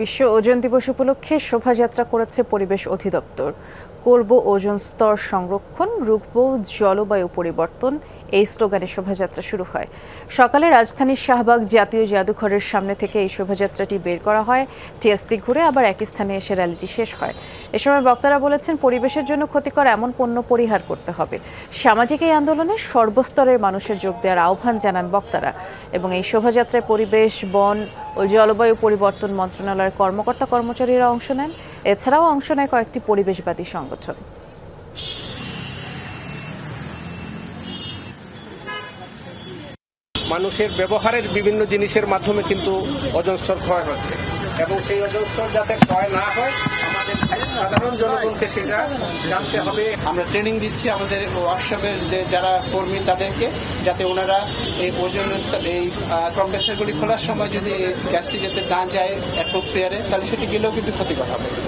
বিশ্ব ওজন দিবস উপলক্ষে শোভাযাত্রা করেছে পরিবেশ অধিদপ্তর। করব ওজন স্তর সংরক্ষণ, রুখব জলবায়ু পরিবর্তন। এই স্লোগানে শোভাযাত্রা শুরু হয়। সকালে রাজধানীর শাহবাগ জাতীয় জাদুঘরের সামনে থেকে এই শোভাযাত্রাটি বের করা হয়। টিএসসি ঘুরে আবার একই স্থানে এসে র্যালিটি শেষ হয়। এ সময় বক্তারা বলেছেন, পরিবেশের জন্য ক্ষতিকর এমন পণ্য পরিহার করতে হবে। সামাজিক এই আন্দোলনে সর্বস্তরের মানুষের যোগ দেওয়ার আহ্বান জানান বক্তারা এবং এই শোভাযাত্রায় পরিবেশ, বন ও জলবায়ু পরিবর্তন মন্ত্রণালয়ের কর্মকর্তা কর্মচারীরা অংশ নেন। এছাড়াও অংশ নেয় কয়েকটি পরিবেশবাদী সংগঠন। মানুষের ব্যবহারের বিভিন্ন জিনিসের মাধ্যমে কিন্তু ওজন স্তর ক্ষয় হচ্ছে। এবং সেই ওজন স্তর যাতে ক্ষয় না হয় আমাদের সাধারণ জনগণকে সেটা জানতে হবে। আমরা ট্রেনিং দিচ্ছি আমাদের ওয়ার্কশপের যে যারা কর্মী তাদেরকে যাতে ওনারা এই ওজন এই কম্প্রেসারগুলি খোলার সময় যদি গ্যাসটি যাতে না যায় অ্যাটমসফিয়ারে তাহলে সেটি গেলেও কিন্তু ক্ষতিকর হবে।